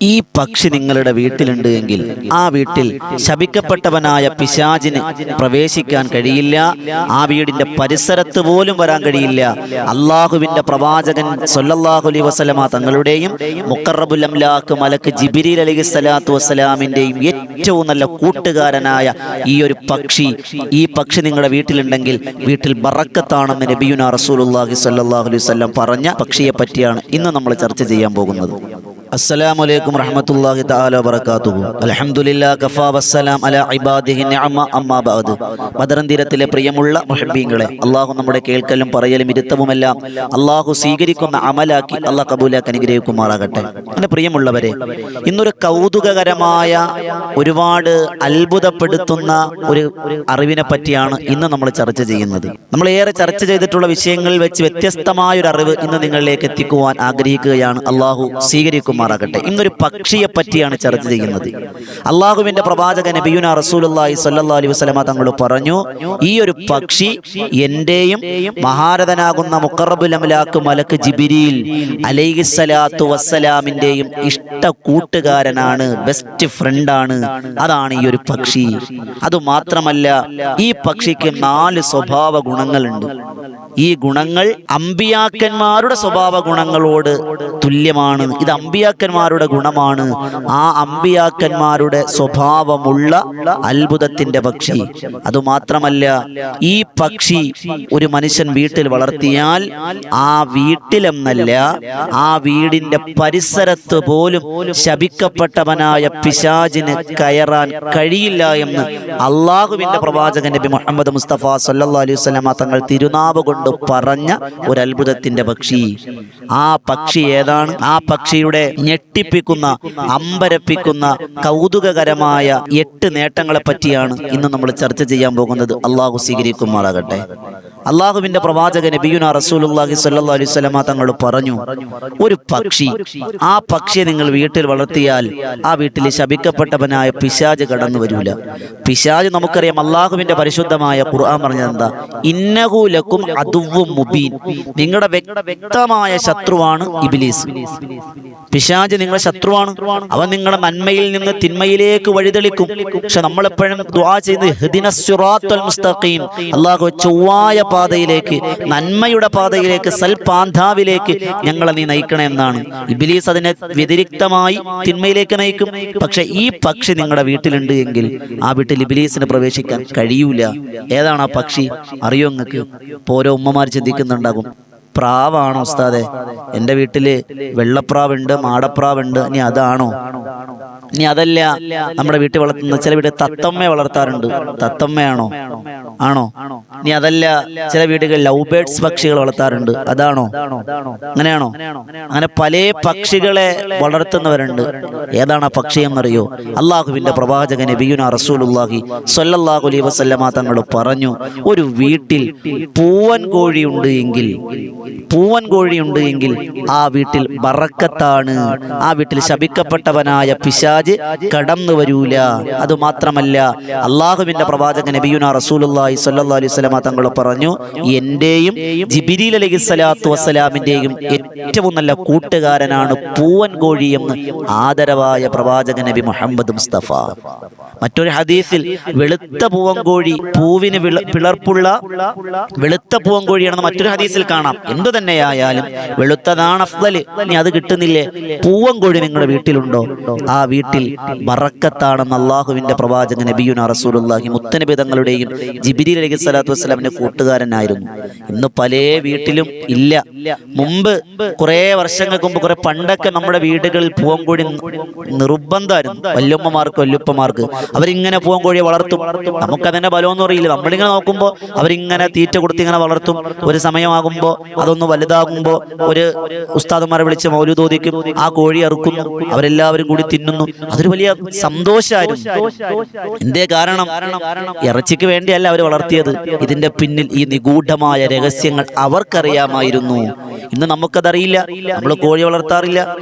ഈ പക്ഷി നിങ്ങളുടെ വീട്ടിലുണ്ട് എങ്കിൽ ആ വീട്ടിൽ ശപിക്കപ്പെട്ടവനായ പിശാചിന് പ്രവേശിക്കാൻ കഴിയില്ല. ആ വീടിന്റെ പരിസരത്ത് പോലും വരാൻ കഴിയില്ല. അള്ളാഹുവിന്റെ പ്രവാചകൻ സൊല്ലാഹു അലൈ വസലമ തങ്ങളുടെയും മുക്കറബുൽ അംലാക്ക് മലക്ക് ജിബിരി അലൈഹി സ്വലാത്തു വസ്സലാമിന്റെയും ഏറ്റവും നല്ല കൂട്ടുകാരനായ ഈ ഒരു പക്ഷി ഈ പക്ഷി നിങ്ങളുടെ വീട്ടിലുണ്ടെങ്കിൽ വീട്ടിൽ ബറക്കത്താണെന്ന് നബിയുന റസൂലുള്ളാഹി സ്വല്ലല്ലാഹു അലൈഹി വസല്ലം പറഞ്ഞ പക്ഷിയെ പറ്റിയാണ് ഇന്ന് നമ്മൾ ചർച്ച ചെയ്യാൻ പോകുന്നത്. അസ്സലാമു അലൈക്കും റഹ്മത്തുള്ളാഹി തആല വബറകാതുഹു. അൽഹംദുലില്ലാ കഫാ വസ്സലാം അലാ ഇബാദിഹി നിഅമ അമ്മാ ബഅദ്. ബദറൻ തീരത്തിലെ പ്രിയമുള്ള മുഹബ്ബീങ്ങളെ അള്ളാഹു നമ്മുടെ കേൾക്കലും പറയലും ഇരുത്തവുമെല്ലാം അള്ളാഹു സ്വീകരിക്കുന്ന അമലാക്കി അള്ളാഹ് കബൂലാക്കി അനുഗ്രഹിക്കുമാറാകട്ടെ. എന്റെ പ്രിയമുള്ളവരെ ഇന്നൊരു കൗതുകകരമായ ഒരുപാട് അത്ഭുതപ്പെടുത്തുന്ന ഒരു അറിവിനെ പറ്റിയാണ് ഇന്ന് നമ്മൾ ചർച്ച ചെയ്യുന്നത്. നമ്മൾ ഏറെ ചർച്ച ചെയ്തിട്ടുള്ള വിഷയങ്ങളിൽ വെച്ച് വ്യത്യസ്തമായ ഒരു അറിവ് ഇന്ന് നിങ്ങളിലേക്ക് എത്തിക്കുവാൻ ആഗ്രഹിക്കുകയാണ്. അള്ളാഹു സ്വീകരിക്കുമാറാകട്ടെ ഇന്നൊരു പക്ഷിയെ പറ്റിയാണ് ചർച്ച ചെയ്യുന്നത്. അള്ളാഹുവിന്റെ പ്രവാചക നബിയുന റസൂലുള്ളാഹി സ്വല്ലല്ലാഹു അലൈഹി വസ്ലമ തങ്ങൾ പറഞ്ഞു ഈ ഒരു പക്ഷി എന്റെയും മഹാരഥനാകുന്ന മുഖറബുൽ അമലാക്ക് മലക്ക് ജിബിരിൽ അലൈഹിസ്സലാത്തു വസ്സലാമിന്റെയും ഇഷ്ട കൂട്ടുകാരനാണ് ബെസ്റ്റ് ഫ്രണ്ടാണ് അതാണ് ഈ ഒരു പക്ഷി. അത് മാത്രമല്ല ഈ പക്ഷിക്ക് നാല് സ്വഭാവ ഗുണങ്ങളുണ്ട്. ഈ ഗുണങ്ങൾ അമ്പിയാക്കന്മാരുടെ സ്വഭാവ ഗുണങ്ങളോട് തുല്യമാണ്. ഇത് അമ്പിയാക്കന്മാരുടെ ഗുണമാണ്. ആ അമ്പിയാക്കന്മാരുടെ സ്വഭാവമുള്ള അത്ഭുതത്തിന്റെ പക്ഷി. അതുമാത്രമല്ല ഈ പക്ഷി ഒരു മനുഷ്യൻ വീട്ടിൽ വളർത്തിയാൽ ആ വീട്ടിലെന്നല്ല ആ വീടിന്റെ പരിസരത്ത് പോലും ശപിക്കപ്പെട്ടവനായ പിശാജിന് കയറാൻ കഴിയില്ല എന്ന് അള്ളാഹുവിന്റെ പ്രവാചകൻ നബി മുഹമ്മദ് മുസ്തഫ സല്ലാ അലൈഹി സ്വലാമ തങ്ങൾ തിരുനാവ് കൊണ്ട് പറഞ്ഞ ഒരു അത്ഭുതത്തിന്റെ പക്ഷി. ആ പക്ഷി ഏതാണ്? ആ പക്ഷിയുടെ ഞെട്ടിപ്പിക്കുന്ന അമ്പരപ്പിക്കുന്ന കൗതുകകരമായ എട്ട് നേട്ടങ്ങളെ പറ്റിയാണ് ഇന്ന് നമ്മൾ ചർച്ച ചെയ്യാൻ പോകുന്നത്. അള്ളാഹു സ്വീകരിക്കുമാറാകട്ടെ. അള്ളാഹുവിന്റെ പ്രവാചക നബിയുന റസൂലുള്ളാഹി സ്വല്ലല്ലാഹു അലൈഹി വസല്ലമ തങ്ങൾ പറഞ്ഞു ഒരു പക്ഷി ആ പക്ഷിയെ നിങ്ങൾ വീട്ടിൽ വളർത്തിയാൽ ആ വീട്ടിൽ ശപിക്കപ്പെട്ടവനായ പിശാജ് കടന്നു വരൂല. പിശാജ് നമുക്കറിയാം അള്ളാഹുവിന്റെ പരിശുദ്ധമായ ഖുർആൻ പറഞ്ഞത് എന്താ? ഇന്നകൂലക്കും അതുവും മുബീൻ. നിങ്ങളുടെ വ്യക്തമായ ശത്രുവാണ് ഇബിലീസ്. പിശാജ് നിങ്ങളെ ശത്രുവാണ്. അവൻ നിങ്ങളുടെ നന്മയിൽ നിന്ന് തിന്മയിലേക്ക് വഴിതെളിക്കും. പക്ഷെ നമ്മളെപ്പോഴും മുസ്തഖീം. അള്ളാഹു ചൊവ്വായ പാതയിലേക്ക് നന്മയുടെ പാതയിലേക്ക് സൽപാന്താവിലേക്ക് ഞങ്ങളെ നീ നയിക്കണേ എന്നാണ്. ഇബിലീസ് അതിനെ വ്യതിരിക്തമായി തിന്മയിലേക്ക് നയിക്കും. പക്ഷെ ഈ പക്ഷി നിങ്ങളുടെ വീട്ടിലുണ്ട് എങ്കിൽ ആ വീട്ടിൽ ഇബിലീസിന് പ്രവേശിക്കാൻ കഴിയൂല. ഏതാണ് ആ പക്ഷി? അറിയോ നിങ്ങൾക്ക്? ഓരോ ഉമ്മമാർ ചിന്തിക്കുന്നുണ്ടാകും. പ്രാവാണോ ഉസ്താദെ. എന്റെ വീട്ടിൽ വെള്ളപ്രാവുണ്ട് മാടപ്രാവുണ്ട് ഇനി അതാണോ? ഇനി അതല്ല നമ്മുടെ വീട്ടിൽ വളർത്തുന്ന ചില വീട്ടിൽ തത്തമ്മയെ വളർത്താറുണ്ട്. തത്തമ്മയാണോ? ആണോ? ഇനി അതല്ല ചില വീടുകളിൽ ലവ് ബേർഡ്സ് പക്ഷികൾ വളർത്താറുണ്ട്. അതാണോ? അങ്ങനെയാണോ? അങ്ങനെ പല പക്ഷികളെ വളർത്തുന്നവരുണ്ട്. ഏതാണ് ആ പക്ഷി എന്നറിയോ? അള്ളാഹുവിന്റെ പ്രവാചകൻ നബിയുന റസൂലുള്ളാഹി സ്വല്ലല്ലാഹു അലൈഹി വസല്ലമ തങ്ങൾ പറഞ്ഞു ഒരു വീട്ടിൽ പൂവൻ കോഴിയുണ്ട് എങ്കിൽ പൂവൻ കോഴിയുണ്ട് എങ്കിൽ ആ വീട്ടിൽ ബറക്കത്താണ്. ആ വീട്ടിൽ ശപിക്കപ്പെട്ടവനായ പിശാജ് കടന്നു വരൂല. അത് മാത്രമല്ല അള്ളാഹുവിന്റെ പ്രവാചകൻ നബിയുന റസൂലുള്ളാഹി സ്വല്ലല്ലാഹു അലൈഹി വസല്ലമ തങ്ങൾ പറഞ്ഞു എന്റെയും ജിബിരിൽ അലൈഹി സ്വലാത്തു വസ്സലാമിന്റെയും ഏറ്റവും നല്ല കൂട്ടുകാരനാണ് പൂവൻ കോഴി എന്ന് ആദരവായ പ്രവാചകൻ നബി മുഹമ്മദ് മുസ്തഫ. മറ്റൊരു ഹദീസിൽ വെളുത്ത പൂവൻകോഴി പൂവിന് പിളർപ്പുള്ള വെളുത്ത പൂവൻകോഴിയാണെന്ന് മറ്റൊരു ഹദീസിൽ കാണാം. എന്തു തന്നെയായാലും വെളുത്തതാണ് അഫ്ദൽ ഇനി അത് കിട്ടുന്നില്ലേ? പൂവൻകോഴി നിങ്ങളുടെ വീട്ടിലുണ്ടോ? ആ വീട്ടിൽ ബറക്കത്താണെന്ന് അള്ളാഹുവിന്റെ പ്രവാചകൻ നബിയുന റസൂലുള്ളാഹി മുത്തനബി തങ്ങളുടെയും ജിബിരി അലൈഹി സ്വലാത്തു വസ്സലാമിന്റെ കൂട്ടുകാരനായിരുന്നു. ഇന്ന് പല വീട്ടിലും ഇല്ല. മുമ്പ് കുറെ വർഷങ്ങൾക്ക് മുമ്പ് കുറെ പണ്ടൊക്കെ നമ്മുടെ വീടുകളിൽ പൂവൻകോഴി നിർബന്ധമായിരുന്നു. വല്യമ്മമാർക്ക് വല്യപ്പമാർക്ക്. അവരിങ്ങനെ പൂവൻകോഴിയെ വളർത്തും. നമുക്കതിന്റെ ബലമൊന്നും അറിയില്ല. നമ്മളിങ്ങനെ നോക്കുമ്പോൾ അവരിങ്ങനെ തീറ്റ കൊടുത്ത് ഇങ്ങനെ വളർത്തും. ഒരു സമയമാകുമ്പോൾ അതൊന്ന് വലുതാകുമ്പോൾ ഒരു ഉസ്താദന്മാരെ വിളിച്ച് മൗലൂദോദിക്കും ആ കോഴി അറുക്കുന്നു. അവരെല്ലാവരും കൂടി തിന്നുന്നു. അതൊരു വലിയ സന്തോഷമായിരുന്നു എന്തേ കാരണം? ഇറച്ചിക്ക് വേണ്ടിയല്ല അവർ വളർത്തിയത്. ഇതിന്റെ പിന്നിൽ ഈ നിഗൂഢമായ രഹസ്യങ്ങൾ അവർക്കറിയാമായിരുന്നു. ഇന്ന് നമുക്കതറിയില്ല. നമ്മൾ കോഴി വളർത്താറില്ല.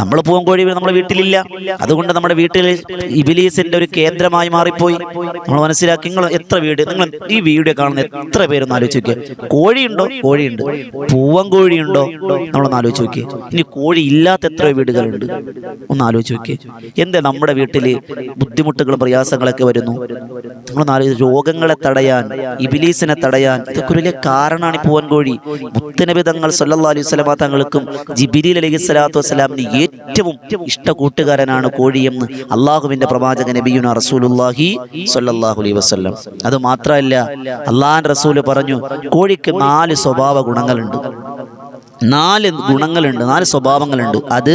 നമ്മൾ പൂവൻ കോഴി നമ്മുടെ വീട്ടിലില്ല. അതുകൊണ്ട് നമ്മുടെ വീട്ടിൽ ഇബിലീസിന്റെ ഒരു കേന്ദ്രമായി മാറിപ്പോയി. നമ്മൾ മനസ്സിലാക്കി നിങ്ങൾ എത്ര വീട്? നിങ്ങൾ ഈ വീഡിയോ കാണുന്ന എത്ര പേരൊന്ന് ആലോചിച്ച് നോക്കിയേ. കോഴിയുണ്ടോ? കോഴിയുണ്ട്. പൂവൻ കോഴിയുണ്ടോ? നമ്മളൊന്ന് ആലോചിച്ച് നോക്കിയേ. ഇനി കോഴി ഇല്ലാത്ത എത്ര വീടുകളുണ്ട്. ഒന്ന് ആലോചിച്ച് നോക്കിയേ. എന്തേ നമ്മുടെ വീട്ടിൽ ബുദ്ധിമുട്ടുകളും പ്രയാസങ്ങളൊക്കെ വരുന്നു? രോഗങ്ങളെ തടയാൻ ഇബിലീസിനെ തടയാൻ ഇതൊക്കെ വലിയ കാരണമാണ് പോവൻ കോഴി. മുത്തനബിതങ്ങൾ തങ്ങൾ സല്ലല്ലാഹു അലൈഹി സ്വലാ തങ്ങൾക്കും ജിബിലി അലൈഹി സ്വലാത്തു വസ്സലാമിന് ഏറ്റവും ഇഷ്ട കൂട്ടുകാരനാണ് കോഴിയെന്ന് അള്ളാഹുവിന്റെ പ്രവാചക നബിയുന റസൂലുള്ളാഹി സല്ലാഹു അലൈഹി വസല്ലം. അത് മാത്രമല്ല അള്ളാഹാൻ റസൂൽ പറഞ്ഞു കോഴിക്ക് നാല് സ്വഭാവ ഗുണങ്ങളുണ്ട്. നാല് ഗുണങ്ങളുണ്ട് നാല് സ്വഭാവങ്ങളുണ്ട്. അത്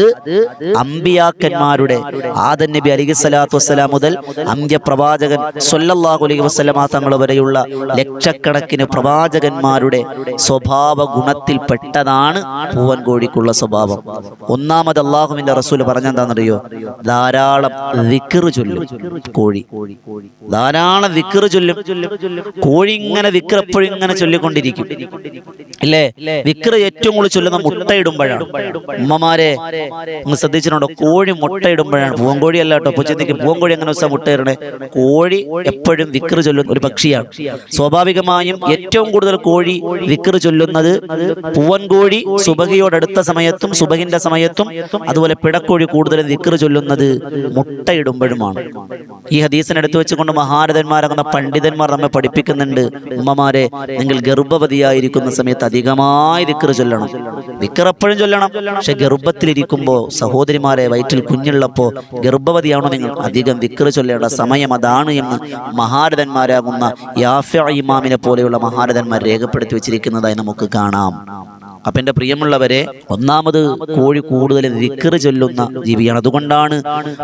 അമ്പിയാക്കന്മാരുടെ ആദൻ നബി അലൈഹി സ്വലാത്തു വസ്സലാം മുതൽ അന്ത്യപ്രവാചകൻ സൊല്ലാഹു അലൈഹി വസ്ലമാ തങ്ങൾ വരെയുള്ള ലക്ഷക്കണക്കിന് പ്രവാചകന്മാരുടെ സ്വഭാവ ഗുണത്തിൽ പെട്ടതാണ് പൂവൻ കോഴിക്കുള്ള സ്വഭാവം. ഒന്നാമത് അള്ളാഹുവിന്റെ റസൂൽ പറഞ്ഞെന്താണെന്നറിയോ ധാരാളം വിക്കറ് ചൊല്ലും കോഴി. ധാരാളം വിക്കറ് ചൊല്ലും. കോഴി ഇങ്ങനെ വിക്കർ എപ്പോഴും ഇങ്ങനെ ചൊല്ലിക്കൊണ്ടിരിക്കും. ഇല്ലേ? വിക്കറ് ഏറ്റവും കൂടുതൽ ചൊല്ലുന്ന മുട്ടയിടുമ്പോഴാണ്. ഉമ്മമാരെ നിങ്ങൾ ശ്രദ്ധിച്ചിട്ടുണ്ടോ? കോഴി മുട്ടയിടുമ്പോഴാണ്. പൂവൻകോഴി അല്ല കേട്ടോ. പൂച്ചത്തിക്ക് പൂവൻകോഴി എങ്ങനെ ദിവസം മുട്ടയിടണേ? കോഴി എപ്പോഴും വിക്ര ചൊല്ലുന്ന ഒരു പക്ഷിയാണ്. സ്വാഭാവികമായും ഏറ്റവും കൂടുതൽ കോഴി വിക്ര ചൊല്ലുന്നത് പൂവൻകോഴി സുബഹിയോടടുത്ത സമയത്തും സുബഹിന്റെ സമയത്തും അതുപോലെ പിടക്കോഴി കൂടുതൽ വിക്ര ചൊല്ലുന്നത് മുട്ടയിടുമ്പോഴുമാണ്. ഈ ഹദീസിനെ എടുത്തു വെച്ചുകൊണ്ട് മഹാരഥന്മാരാകുന്ന പണ്ഡിതന്മാർ നമ്മെ പഠിപ്പിക്കുന്നുണ്ട്. ഉമ്മമാരെ നിങ്ങൾ ഗർഭവതിയായിരിക്കുന്ന സമയത്ത് അധികമായി ദിക്കറ് ചൊല്ലണം. ദിക്കർ എപ്പോഴും ചൊല്ലണം. പക്ഷെ ഗർഭത്തിലിരിക്കുമ്പോ സഹോദരിമാരെ വയറ്റിൽ കുഞ്ഞുള്ളപ്പോൾ നിങ്ങൾ? അധികം വിക്ര ചൊല്ലേണ്ട സമയം അതാണ് എന്ന് മഹാരഥന്മാരാകുന്ന യാഫ ഇമാമിനെ പോലെയുള്ള മഹാരഥന്മാർ രേഖപ്പെടുത്തി വെച്ചിരിക്കുന്നതായി നമുക്ക് കാണാം. അപ്പൊ എന്റെ പ്രിയമുള്ളവരെ ഒന്നാമത് കോഴി കൂടുതൽ ദിക്കറ് ചൊല്ലുന്ന ജീവിയാണ്. അതുകൊണ്ടാണ്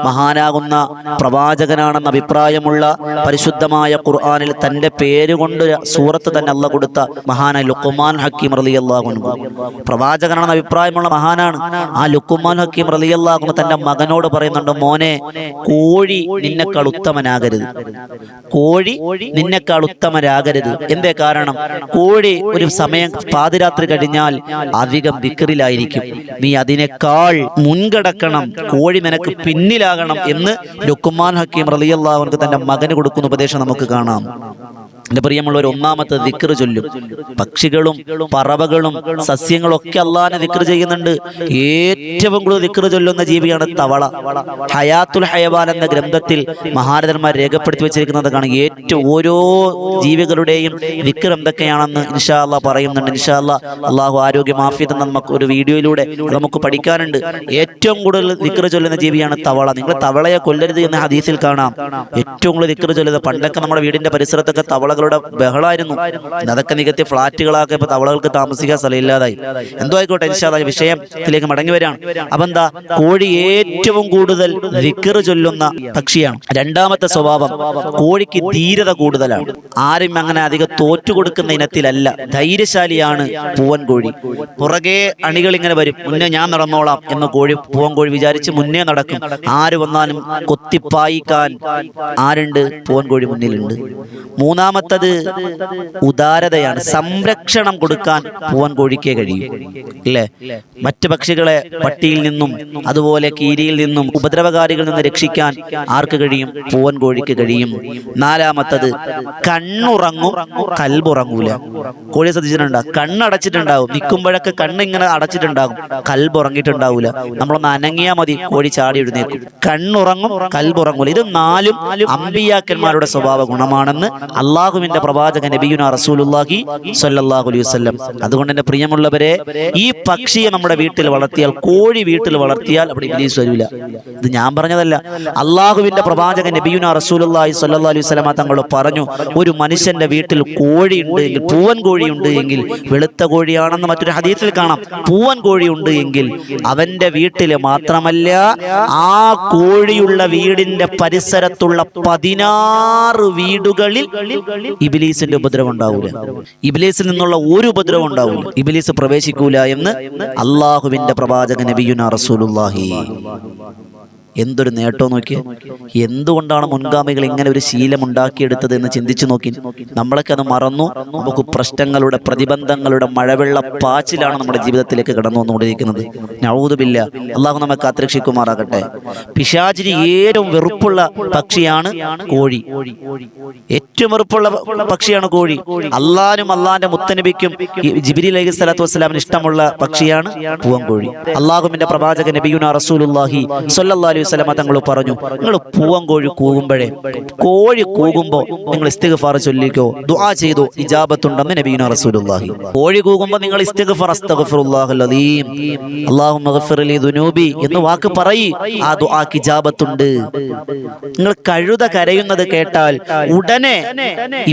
മഹാനാകുന്ന പ്രവാചകനാണെന്ന അഭിപ്രായമുള്ള പരിശുദ്ധമായ ഖുർആാനിൽ തന്റെ പേര് കൊണ്ട് സൂറത്ത് തന്നെ അല്ല കൊടുത്ത മഹാന ലുക്കുമാൻ ഹക്കീം റലി അള്ളാഹുനു പ്രവാചകനാണെന്ന അഭിപ്രായമുള്ള മഹാനാണ്. ആ ലുക്കുമാൻ ഹക്കീം റലി തന്റെ മകനോട് പറയുന്നുണ്ട് മോനെ കോഴി നിന്നെക്കാൾ ഉത്തമനാകരുത്. കോഴി നിന്നെക്കാൾ ഉത്തമരാകരുത്. എന്തേ കാരണം? കോഴി ഒരു സമയം പാതിരാത്രി കഴിഞ്ഞാൽ അധികം ദിക്കറിലായിരിക്കും നീ അതിനേക്കാൾ മുൻകടക്കണം. കോഴി നിനക്ക് പിന്നിലാകണം എന്ന് ലുക്കുമാൻ ഹക്കീം റലിയല്ലാവർക്ക് തന്റെ മകന് കൊടുക്കുന്ന ഉപദേശം നമുക്ക് കാണാം. എന്റെ പ്രിയമുള്ള ഒരു ഒന്നാമത്തെ ദിക്ർ ചൊല്ലും. പക്ഷികളും പറവകളും സസ്യങ്ങളും ഒക്കെ അള്ളാഹാനെ ദിക്ർ ചെയ്യുന്നുണ്ട്. ഏറ്റവും കൂടുതൽ ദിക്ർ ചൊല്ലുന്ന ജീവിയാണ് തവള. ഹയാത്തുൽ ഹയവാൻ എന്ന ഗ്രന്ഥത്തിൽ മഹാരഥന്മാർ രേഖപ്പെടുത്തി വെച്ചിരിക്കുന്നത് കാണും ഏറ്റവും ഓരോ ജീവികളുടെയും ദിക്ർ എന്തൊക്കെയാണെന്ന് ഇൻഷാ അള്ളാഹ് പറയുന്നുണ്ട്. ഇൻഷാ അള്ളാഹ് അള്ളാഹു ആരോഗ്യ മാഫിയത് നമുക്ക് ഒരു വീഡിയോയിലൂടെ നമുക്ക് പഠിക്കാനുണ്ട്. ഏറ്റവും കൂടുതൽ ദിക്ർ ചൊല്ലുന്ന ജീവിയാണ് തവള. നിങ്ങൾ തവളയെ കൊല്ലരുത് എന്ന ഹദീസിൽ കാണാം. ഏറ്റവും കൂടുതൽ ദിക്ർ ചൊല്ലുന്നത് പണ്ടൊക്കെ നമ്മുടെ വീടിന്റെ പരിസരത്തൊക്കെ തവളകളുടെ ബഹളായിരുന്നു. ഇന്ന് അതൊക്കെ നികത്തി ഫ്ളാറ്റുകളാക്കി ഇപ്പൊ തവളകൾക്ക് താമസിക്കാൻ സ്ഥലമില്ലാതായി. എന്തോ ആയിക്കോട്ടെ ഇൻഷാല്ല വിഷയത്തിലേക്ക് മടങ്ങി വരാണ് അപ്പൊ എന്താ കോഴി ഏറ്റവും കൂടുതൽ വിക്കറ് ചൊല്ലുന്ന പക്ഷിയാണ്. രണ്ടാമത്തെ സ്വഭാവം കോഴിക്ക് ധീരത കൂടുതലാണ്. ആരും അങ്ങനെ അധികം തോറ്റു കൊടുക്കുന്ന ഇനത്തിലല്ല. ധൈര്യശാലിയാണ് പൂവൻ കോഴി. പുറകെ അണികൾ ഇങ്ങനെ വരും. മുന്നേ ഞാൻ നടന്നോളാം എന്ന് കോഴി പൂവൻ കോഴി വിചാരിച്ച് മുന്നേ നടക്കും. ആര് വന്നാലും കൊത്തിപ്പായിക്കാൻ ആരുണ്ട്? പൂവൻ കോഴി മുന്നിലുണ്ട്. മൂന്നാമത്തത് ഉദാരതയാണ്. സംരക്ഷണം കൊടുക്കാൻ പൂവൻ കോഴിക്കേ കഴിയും. അല്ലേ മറ്റു പക്ഷികളെ പട്ടിയിൽ നിന്നും അതുപോലെ കീരിയിൽ നിന്നും ഉപദ്രവകാരികളിൽ നിന്ന് രക്ഷിക്കാൻ ആർക്ക് കഴിയും? പൂവൻ കോഴിക്ക് കഴിയും. നാലാമത്തത് കണ്ണുറങ്ങും കൽബുറങ്ങൂല. കോഴി ശ്രദ്ധിച്ചിട്ടുണ്ടാകും കണ്ണടച്ചിട്ടുണ്ടാവും. നിൽക്കുമ്പോഴൊക്കെ കണ്ണിങ്ങനെ അടച്ചിട്ടുണ്ടാകും. കൽബുറങ്ങിയിട്ടുണ്ടാവൂല. നമ്മളൊന്ന് അനങ്ങിയാ മതി. കോഴി ചാടി എഴുന്നേക്കും കണ്ണുറങ്ങും കൽബുറങ്ങൂല. ഇത് നാലും അമ്പിയാക്കന്മാരുടെ സ്വഭാവ ഗുണമാണെന്ന് അള്ളാഹുവിന്റെ പ്രവാചകൻ അലൈഹി അതുകൊണ്ട് എന്റെ പ്രിയമുള്ളവരെ ഈ പക്ഷിയെ നമ്മുടെ വീട്ടിൽ വളർത്തിയാൽ കോഴി വീട്ടിൽ വളർത്തിയാൽ അവിടെ ഇംഗ്ലീഷ് വരില്ല ഇത് ഞാൻ പറഞ്ഞതല്ല. അള്ളാഹുവിന്റെ പ്രവാചകൻ നബിയുന റസൂലുല്ലാഹി സ്വല്ലല്ലാഹു അലൈഹി വസല്ലമ തങ്ങൾ പറഞ്ഞു ഒരു മനുഷ്യന്റെ വീട്ടിൽ കോഴി ഉണ്ട് എങ്കിൽ പൂവൻ കോഴി ഉണ്ട് എങ്കിൽ വെളുത്ത കോഴിയാണെന്ന് മറ്റൊരു ഹദീസിൽ കാണാം. പൂവൻ കോഴി ഉണ്ട് എങ്കിൽ അവന്റെ വീട്ടിൽ മാത്രമല്ല ആ കോഴിയുള്ള വീടിന്റെ പരിസരത്തുള്ള പതിനാറ് വീടുകളിൽ ഇബിലീസിന്റെ ഉപദ്രവം ഉണ്ടാവൂല. ഇബിലീസിൽ നിന്നുള്ള ഒരു ഉപദ്രവം ഉണ്ടാവൂല. ഇബിലീസ് പ്രവേശിക്കൂല എന്ന് അള്ളാഹുവിന്റെ പ്രവാചക നബിയുന റസൂലുള്ളാഹി. എന്തൊരു നേട്ടം നോക്കി? എന്തുകൊണ്ടാണ് മുൻഗാമികൾ ഇങ്ങനെ ഒരു ശീലം ഉണ്ടാക്കിയെടുത്തത് എന്ന് ചിന്തിച്ചു നോക്കി? നമ്മളൊക്കെ അത് മറന്നു. നമുക്ക് പ്രശ്നങ്ങളുടെ പ്രതിബന്ധങ്ങളുടെ മഴവെള്ള പാച്ചിലാണ് നമ്മുടെ ജീവിതത്തിലേക്ക് കടന്നു വന്നുകൊണ്ടിരിക്കുന്നത്. നവൂതുബില്ല അള്ളാഹു നമ്മെ കാത്തിരക്ഷിക്കുമാറാകട്ടെ. പിശാചിന് ഏറ്റവും വെറുപ്പുള്ള പക്ഷിയാണ് കോഴി. ഏറ്റവും വെറുപ്പുള്ള പക്ഷിയാണ് കോഴി. അള്ളാനും അള്ളാന്റെ മുത്തനബിക്കും ജിബിരി അലൈഹി സ്വലാത്തു വസ്സലാമിന് ഇഷ്ടമുള്ള പക്ഷിയാണ് പൂവൻകോഴി. അള്ളാഹുവിന്റെ പ്രവാചക നബിയുന റസൂലുല്ലാഹി സ്വല്ലല്ലാഹു അലൈഹി വസല്ലമ തങ്ങൾ പറഞ്ഞു നിങ്ങൾ പൂവൻകോഴി കൂകുമ്പോഴേ കോഴി കൂകുമ്പോൾ നിങ്ങൾ ഇസ്തിഗ്ഫാർ ചൊല്ലിക്കോ ദുആ ചെയ്തു ഇജാബത്തുണ്ടെന്ന് നബിയുന റസൂലുള്ളാഹി. കോഴി കൂകുമ്പോൾ നിങ്ങൾ ഇസ്തിഗ്ഫാർ അസ്തഗ്ഫിറുല്ലാഹൽ അലീം അല്ലാഹുമ്മ ഗഫിർ ലി ദുനൂബി എന്ന് വാക്ക് പറയി ആ ദുആക്ക് ഇജാബത്തുണ്ട്. നിങ്ങൾ കഴുത കരയുന്നത് കേട്ടാൽ ഉടനെ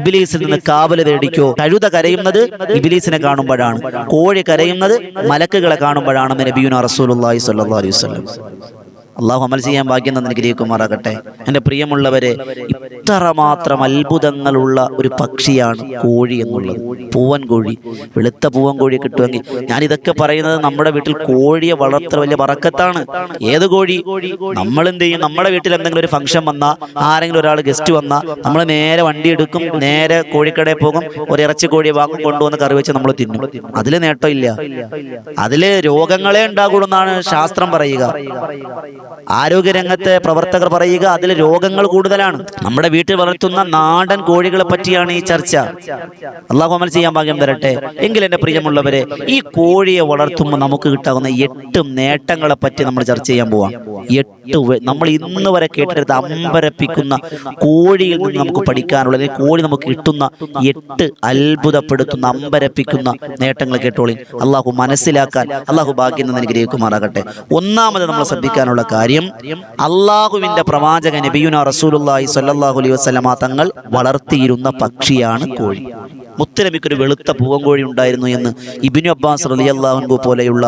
ഇബിലീസിൽ നിന്ന് കാവൽ തേടിക്കോ. കഴുത കരയുന്നത് ഇബിലീസിനെ കാണുമ്പോഴാണ്. കോഴി കരയുന്നത് മലക്കുകളെ കാണുമ്പോഴാണെന്ന് നബിയുന റസൂലുള്ളാഹി സ്വല്ലല്ലാഹി അലൈഹി വസല്ലം. അള്ളാഹു അമൽ ചെയ്യാൻ ഭാഗ്യം തന്നെ ഗ്രഹിക്കുമാറാകട്ടെ എന്റെ പ്രിയമുള്ളവരെ ഇത്രമാത്രം അത്ഭുതങ്ങളുള്ള ഒരു പക്ഷിയാണ് കോഴി എന്നുള്ളത്. പൂവൻ കോഴി വെളുത്ത പൂവൻ കോഴി കിട്ടുമെങ്കിൽ ഞാൻ ഇതൊക്കെ പറയുന്നത് നമ്മുടെ വീട്ടിൽ കോഴിയെ വളർത്ത വലിയ വറക്കത്താണ്. ഏത് കോഴി? നമ്മൾ എന്ത് ചെയ്യും? നമ്മുടെ വീട്ടിൽ എന്തെങ്കിലും ഒരു ഫംഗ്ഷൻ വന്നാൽ ആരെങ്കിലും ഒരാൾ ഗസ്റ്റ് വന്നാൽ നമ്മൾ നേരെ വണ്ടി എടുക്കും നേരെ കോഴിക്കടയിൽ പോകും ഒരു ഇറച്ചി കോഴിയെ വാങ്ങും കൊണ്ടുവന്ന് കറി വെച്ച് നമ്മൾ തിന്നും. അതിൽ നേട്ടമില്ല അതിൽ രോഗങ്ങളെ ഉണ്ടാകുള്ളൂ എന്നാണ് ശാസ്ത്രം പറയുക. ആരോഗ്യരംഗത്തെ പ്രവർത്തകർ പറയുക അതിൽ രോഗങ്ങൾ കൂടുതലാണ്. നമ്മുടെ വീട്ടിൽ വളർത്തുന്ന നാടൻ കോഴികളെ പറ്റിയാണ് ഈ ചർച്ച. അള്ളാഹു അമൽ ചെയ്യാൻ ഭാഗ്യം തരട്ടെ. എങ്കിൽ എന്റെ പ്രിയമുള്ളവരെ ഈ കോഴിയെ വളർത്തുമ്പോൾ നമുക്ക് കിട്ടാവുന്ന എട്ട് നേട്ടങ്ങളെ പറ്റി നമ്മൾ ചർച്ച ചെയ്യാൻ പോവാം. എട്ട് നമ്മൾ ഇന്ന് വരെ കേട്ടെടുത്ത് അമ്പരപ്പിക്കുന്ന കോഴിയിൽ നിന്ന് നമുക്ക് പഠിക്കാനുള്ള അല്ലെങ്കിൽ കോഴി നമുക്ക് കിട്ടുന്ന എട്ട് അത്ഭുതപ്പെടുത്തുന്ന അമ്പരപ്പിക്കുന്ന നേട്ടങ്ങൾ കേട്ടോളി അള്ളാഹു മനസ്സിലാക്കാൻ അള്ളാഹു ഭാഗ്യം നിന്ന് അനുഗ്രഹിക്കുമാറാകട്ടെ. ഒന്നാമത് നമ്മൾ ശ്രദ്ധിക്കാനുള്ള കാര്യം അള്ളാഹുവിന്റെ പ്രവാചക നബിയുന റസൂലുള്ളാഹി സ്വല്ലല്ലാഹു അലൈഹി വസല്ലമ തങ്ങൾ വളർത്തിയിരുന്ന പക്ഷിയാണ് കോഴി. മുത്തനബിക്ക് ഒരു വെളുത്ത പൂവൻകോഴി ഉണ്ടായിരുന്നു എന്ന് ഇബിനു അബ്ബാസ് റളിയല്ലാഹു പോലെയുള്ള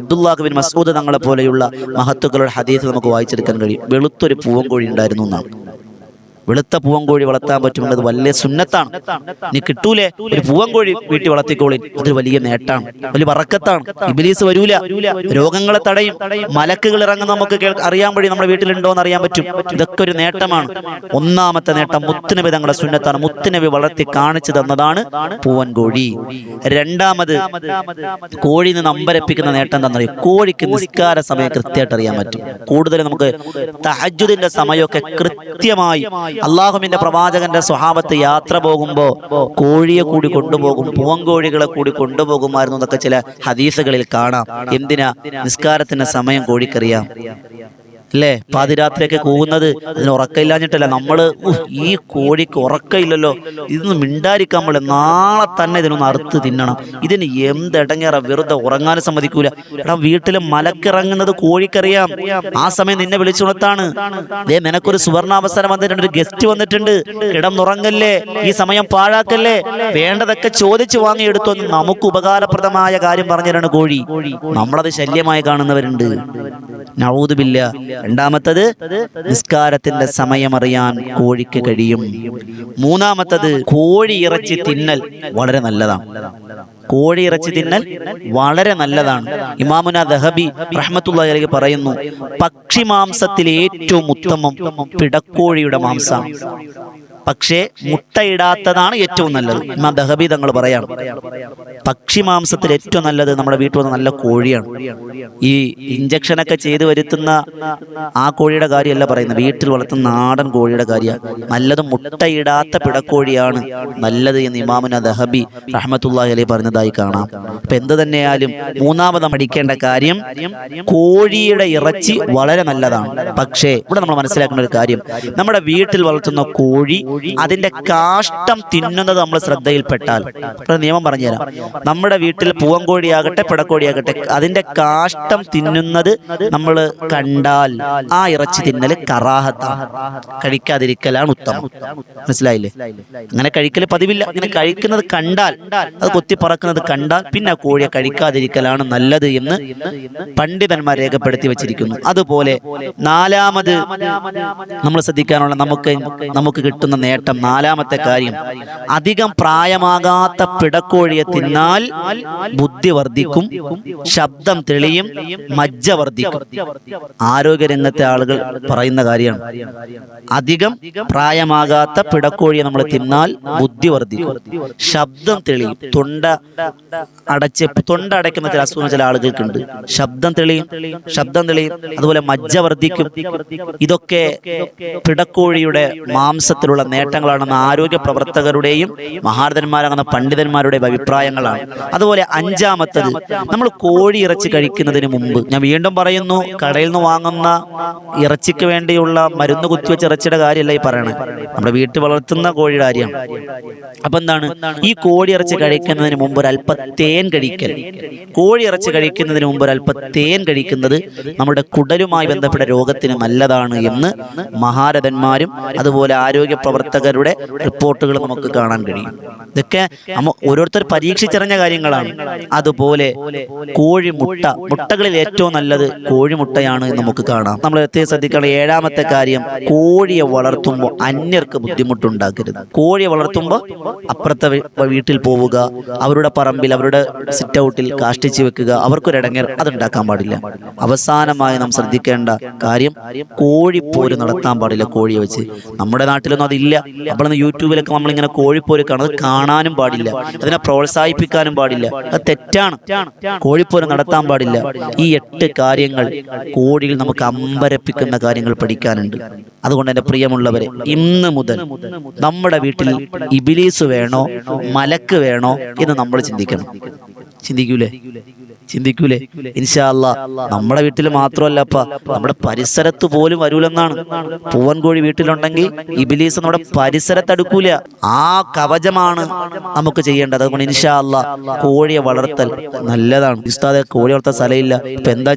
അബ്ദുല്ലാഹുബിൻ മസൂദ് തങ്ങളെ പോലെയുള്ള മഹത്തുക്കളുടെ ഹദീസ് നമുക്ക് വായിച്ചെടുക്കാൻ കഴിയും. വെളുത്തൊരു പൂവൻകോഴി ഉണ്ടായിരുന്നു എന്നാണ്. വെളുത്ത പൂവൻകോഴി വളർത്താൻ പറ്റുമെന്നത് വലിയ സുന്നത്താണ്. നീ കിട്ടൂലേ? ഒരു പൂവൻകോഴി വീട്ടിൽ വളർത്തിക്കോളി അതൊരു വലിയ നേട്ടമാണ് വലിയ വറക്കത്താണ്. ഇബിലീസ് വരൂല. രോഗങ്ങളെ തടയും. മലക്കുകൾ ഇറങ്ങുന്ന നമുക്ക് അറിയാൻ വഴി നമ്മുടെ വീട്ടിലുണ്ടോ എന്ന് അറിയാൻ പറ്റും. ഇതൊക്കെ ഒരു നേട്ടമാണ്. ഒന്നാമത്തെ നേട്ടം മുത്തുനബി തങ്ങളുടെ സുന്നത്താണ്. മുത്തുനബി വളർത്തി കാണിച്ചു തന്നതാണ് പൂവൻകോഴി. രണ്ടാമത് കോഴി നിന്ന് അമ്പരപ്പിക്കുന്ന നേട്ടം എന്താണെന്നറിയോ? കോഴിക്ക് നിസ്കാര സമയം കൃത്യമായിട്ട് അറിയാൻ പറ്റും. കൂടുതൽ നമുക്ക് തഹജുദിന്റെ സമയമൊക്കെ കൃത്യമായി അള്ളാഹുവിന്റെ പ്രവാചകന്റെ സ്വഭാവത്ത് യാത്ര പോകുമ്പോ കോഴിയെ കൂടി കൊണ്ടുപോകും പൂവങ്കോഴികളെ കൂടി കൊണ്ടുപോകുമായിരുന്നു എന്നൊക്കെ ചില ഹദീസുകളിൽ കാണാം. എന്തിനാ? നിസ്കാരത്തിന്റെ സമയം കോഴിക്കറിയാം. അല്ലേ? പാതിരാത്രിയൊക്കെ കൂവുന്നത് അതിന് ഉറക്കമില്ലാഞ്ഞിട്ടല്ല. നമ്മൾ ഈ കോഴിക്ക് ഉറക്കമില്ലല്ലോ. ഇതൊന്ന് മിണ്ടായിരിക്കാൻ പോലെ നാളെ തന്നെ ഇതിനൊന്ന് അറുത്ത് തിന്നണം. ഇതിന് എന്തിടങ്ങേറ വെറുതെ ഉറങ്ങാനും സമ്മതിക്കൂല. എടാ വീട്ടിൽ മലക്കിറങ്ങുന്നത് കോഴിക്കറിയാം. ആ സമയം നിന്നെ വിളിച്ചുണർത്താണ്. ദേ നിനക്കൊരു സുവർണാവസരം വന്നിട്ടുണ്ട്. ഒരു ഗസ്റ്റ് വന്നിട്ടുണ്ട്. കിടന്നുറങ്ങല്ലേ? ഈ സമയം പാഴാക്കല്ലേ? വേണ്ടതൊക്കെ ചോദിച്ചു വാങ്ങിയെടുത്തു നമുക്ക് ഉപകാരപ്രദമായ കാര്യം പറഞ്ഞു തരാണ് കോഴി. നമ്മളത് ശല്യമായി കാണുന്നവരുണ്ട്. നവൂതുമില്ല രണ്ടാമത്തത് നിസ്കാരത്തിന്റെ സമയമറിയാൻ കോഴിക്ക് കഴിയും. മൂന്നാമത്തത് കോഴി ഇറച്ചി തിന്നൽ വളരെ നല്ലതാണ്. കോഴി ഇറച്ചി തിന്നൽ വളരെ നല്ലതാണ്. ഇമാമുന ദഹബി റഹ്മത്തുള്ളാഹി അലൈഹി പറയുന്നു പക്ഷി മാംസത്തിൽ ഏറ്റവും ഉത്തമം പിടക്കോഴിയുടെ മാംസമാണ്. പക്ഷേ മുട്ടയിടാത്തതാണ് ഏറ്റവും നല്ലത്. ഇമാം ദഹബി തങ്ങൾ പറയാണ്. പക്ഷി മാംസത്തിൽ ഏറ്റവും നല്ലത് നമ്മുടെ വീട്ടിൽ വന്ന നല്ല കോഴിയാണ്. ഈ ഇഞ്ചക്ഷനൊക്കെ ചെയ്തു വരുത്തുന്ന ആ കോഴിയുടെ കാര്യമല്ല പറയുന്നത്. വീട്ടിൽ വളർത്തുന്ന നാടൻ കോഴിയുടെ കാര്യമാണ് നല്ലത് മുട്ടയിടാത്ത പിടക്കോഴിയാണ് നല്ലത് എന്ന് ഇമാമുന ദഹബി റഹ്മത്തുള്ളാഹി അലൈഹി പറഞ്ഞതായി കാണാം. അപ്പൊ എന്ത് തന്നെയായാലും മൂന്നാമത് പഠിക്കേണ്ട കാര്യം കോഴിയുടെ ഇറച്ചി വളരെ നല്ലതാണ്. പക്ഷേ ഇവിടെ നമ്മൾ മനസ്സിലാക്കേണ്ട ഒരു കാര്യം. നമ്മുടെ വീട്ടിൽ വളർത്തുന്ന കോഴി അതിന്റെ കാഷ്ടം തിന്നുന്നത് നമ്മൾ ശ്രദ്ധയിൽപ്പെട്ടാൽ. നിയമം പറഞ്ഞുതരാം. നമ്മുടെ വീട്ടിൽ പൂവൻകോഴിയാകട്ടെ പിടക്കോഴിയാകട്ടെ അതിന്റെ കാഷ്ടം തിന്നുന്നത് നമ്മൾ കണ്ടാൽ ആ ഇറച്ചി തിന്നൽ കറാഹത്ത. കഴിക്കാതിരിക്കലാണ് ഉത്തമം. മനസ്സിലായില്ലേ? അങ്ങനെ കഴിക്കൽ പതിവില്ല. അങ്ങനെ കഴിക്കുന്നത് കണ്ടാൽ അത് കൊത്തി പറക്കുന്നത് കണ്ടാൽ പിന്നെ കോഴിയെ കഴിക്കാതിരിക്കലാണ് നല്ലത് എന്ന് പണ്ഡിതന്മാർ രേഖപ്പെടുത്തി വെച്ചിരിക്കുന്നു. അതുപോലെ നാലാമത് നമ്മൾ ശ്രദ്ധിക്കാനുള്ള നമുക്ക് നമുക്ക് കിട്ടുന്ന നേട്ടം. നാലാമത്തെ കാര്യം അധികം പ്രായമാകാത്ത പിടക്കോഴിയെ തിന്നാൽ ബുദ്ധി വർദ്ധിക്കും ശബ്ദം തെളിയും മജ്ജ വർദ്ധിക്കും. ആരോഗ്യരംഗത്തെ ആളുകൾ പറയുന്ന കാര്യമാണ് അധികം പ്രായമാകാത്ത പിടക്കോഴിയെ നമ്മൾ തിന്നാൽ ബുദ്ധി വർദ്ധിക്കും ശബ്ദം തെളിയും. തൊണ്ട അടച്ച് തൊണ്ട അടയ്ക്കുന്ന ചില അസുഖം ചില ആളുകൾക്കുണ്ട്. ശബ്ദം തെളിയും ശബ്ദം തെളിയും അതുപോലെ മജ്ജ വർദ്ധിക്കും. ഇതൊക്കെ പിടക്കോഴിയുടെ മാംസത്തിലുള്ള നേട്ടങ്ങളാണെന്ന് ആരോഗ്യ പ്രവർത്തകരുടെയും മഹാരഥന്മാരാകുന്ന പണ്ഡിതന്മാരുടെയും അഭിപ്രായങ്ങളാണ്. അതുപോലെ അഞ്ചാമത്തത് നമ്മൾ കോഴി ഇറച്ചി കഴിക്കുന്നതിന് മുമ്പ് ഞാൻ വീണ്ടും പറയുന്നു കടയിൽ നിന്ന് വാങ്ങുന്ന ഇറച്ചിക്ക് വേണ്ടിയുള്ള മരുന്ന് കുത്തിവെച്ച ഇറച്ചിയുടെ കാര്യമല്ല ഈ പറയണത്. നമ്മുടെ വീട്ടിൽ വളർത്തുന്ന കോഴിയുടെ കാര്യമാണ് അപ്പൊ എന്താണ്? ഈ കോഴി ഇറച്ചി കഴിക്കുന്നതിന് മുമ്പ് അല്പ തേൻ കഴിക്കൽ. കോഴി ഇറച്ചി കഴിക്കുന്നതിന് മുമ്പ് അല്പ തേൻ കഴിക്കുന്നത് നമ്മുടെ കുടലുമായി ബന്ധപ്പെട്ട രോഗത്തിന് നല്ലതാണ് എന്ന് മഹാരഥന്മാരും അതുപോലെ ആരോഗ്യ പ്രവർത്തകരുടെ റിപ്പോർട്ടുകൾ നമുക്ക് കാണാൻ കഴിയും. ഇതൊക്കെ ഓരോരുത്തർ പരീക്ഷിച്ചറിഞ്ഞ കാര്യങ്ങളാണ്. അതുപോലെ കോഴിമുട്ട മുട്ടകളിൽ ഏറ്റവും നല്ലത് കോഴിമുട്ടയാണ് എന്ന് നമുക്ക് കാണാം. നമ്മൾ പ്രത്യേകം ശ്രദ്ധിക്കാനുള്ള ഏഴാമത്തെ കാര്യം കോഴിയെ വളർത്തുമ്പോൾ അന്യർക്ക് ബുദ്ധിമുട്ടുണ്ടാക്കരുത്. കോഴിയെ വളർത്തുമ്പോൾ അപ്പുറത്തെ വീട്ടിൽ പോവുക അവരുടെ പറമ്പിൽ അവരുടെ സിറ്റ് ഔട്ടിൽ കാഷ്ടിച്ച് വെക്കുക അവർക്കൊരു ഇടങ്ങർ അതുണ്ടാക്കാൻ പാടില്ല. അവസാനമായി നാം ശ്രദ്ധിക്കേണ്ട കാര്യം കോഴിപ്പോര് നടത്താൻ പാടില്ല കോഴിയെ വെച്ച്. നമ്മുടെ നാട്ടിലൊന്നും അതില്ല. നമ്മളൊന്ന് യൂട്യൂബിലൊക്കെ നമ്മളിങ്ങനെ കോഴിപ്പോര് കാണുന്നത് കാണാനും പാടില്ല. അതിനെ പ്രോത്സാഹിപ്പിക്കാനും പാടില്ല. അത് തെറ്റാണ്. കോഴിപ്പോര് നടത്താൻ പാടില്ല. ഈ എട്ട് കാര്യങ്ങൾ കോഴിയിൽ നമുക്ക് അമ്പരപ്പിക്കുന്ന കാര്യങ്ങൾ പഠിക്കാനുണ്ട്. അതുകൊണ്ട് എന്റെ പ്രിയമുള്ളവരെ ഇന്ന് മുതൽ നമ്മുടെ വീട്ടിൽ ഇബിലീസ് വേണോ മലക്ക് വേണോ എന്ന് നമ്മൾ ചിന്തിക്കണം. ചിന്തിക്കൂലേ? ചിന്തിക്കൂലേ? ഇൻഷാല്ല നമ്മുടെ വീട്ടിൽ മാത്രമല്ല അപ്പ നമ്മുടെ പരിസരത്ത് പോലും വരൂലെന്നാണ്. പൂവൻ കോഴി വീട്ടിലുണ്ടെങ്കിൽ ഇബിലീസ് നമ്മുടെ പരിസരത്തെടുക്കൂല ആ കവചമാണ് നമുക്ക് ചെയ്യേണ്ടത്. അതുകൊണ്ട് ഇൻഷാല്ല കോഴിയെ വളർത്തൽ നല്ലതാണ്. ഉസ്താദെ കോഴി വളർത്താൻ സ്ഥലമില്ല. ഇപ്പൊ എന്താ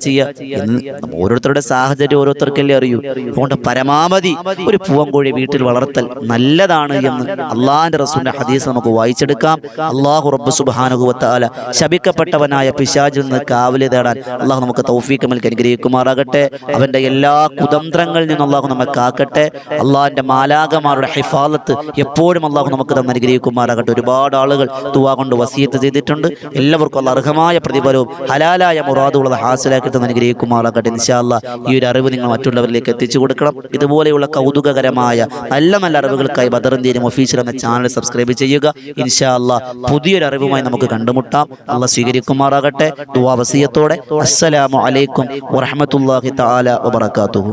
എന്ന് ഓരോരുത്തരുടെ സാഹചര്യം ഓരോരുത്തർക്കല്ലേ അറിയൂ. അതുകൊണ്ട് പരമാവധി ഒരു പൂവൻ കോഴി വീട്ടിൽ വളർത്തൽ നല്ലതാണ് എന്ന് അള്ളാഹിന്റെ റസൂലിന്റെ ഹദീസ് നമുക്ക് വായിച്ചെടുക്കാം. അള്ളാഹു റബ്ബ് സുബാനുഭവത്താല ശപിക്കപ്പെട്ടവനായ പിശാജിൽ നിന്ന് കാവലി തേടാൻ അള്ളാഹു നമുക്ക് തൗഫീഖ് നൽകി അനുഗ്രഹിക്കുമാറാകട്ടെ. അവന്റെ എല്ലാ കുതന്ത്രങ്ങളിൽ നിന്നും അള്ളാഹു നമ്മെ കാക്കട്ടെ. അള്ളാഹിന്റെ മാലാകമാരുടെ ഹിഫാലത്ത് എപ്പോഴും അള്ളാഹു നമുക്ക് തന്നെ അനുഗ്രഹിക്കുമാറാകട്ടെ. ഒരുപാട് ആളുകൾ തുവാ കൊണ്ട് വസീത്ത് ചെയ്തിട്ടുണ്ട്. എല്ലാവർക്കും ഉള്ള അർഹമായ പ്രതിഫലവും ഹലാലായ മുറാദുള്ളത് ഹാസിലാക്കി തന്നെ അനുഗ്രഹിക്കുമാറാകട്ടെ. ഇൻഷാല്ല ഈ ഒരു അറിവ് നിങ്ങൾ മറ്റുള്ളവരിലേക്ക് എത്തിച്ചു കൊടുക്കണം. ഇതുപോലെയുള്ള കൗതുകകരമായ നല്ല നല്ല അറിവുകൾക്കായി ബദറിന്ത്യയും ഒഫീഷ്യൽ എന്ന ചാനൽ സബ്സ്ക്രൈബ് ചെയ്യുക. ഇൻഷാല്ല പുതിയൊരു അറിവുമായി നമുക്ക് കണ്ടുമുട്ടാം. അള്ള സ്വീകരിക്കുമാറാകട്ടെ. ദുവാവസിയത്തോടെ അസ്സലാമു അലൈക്കും വറഹ്മത്തുള്ളാഹി തആല വബറകാതുഹു.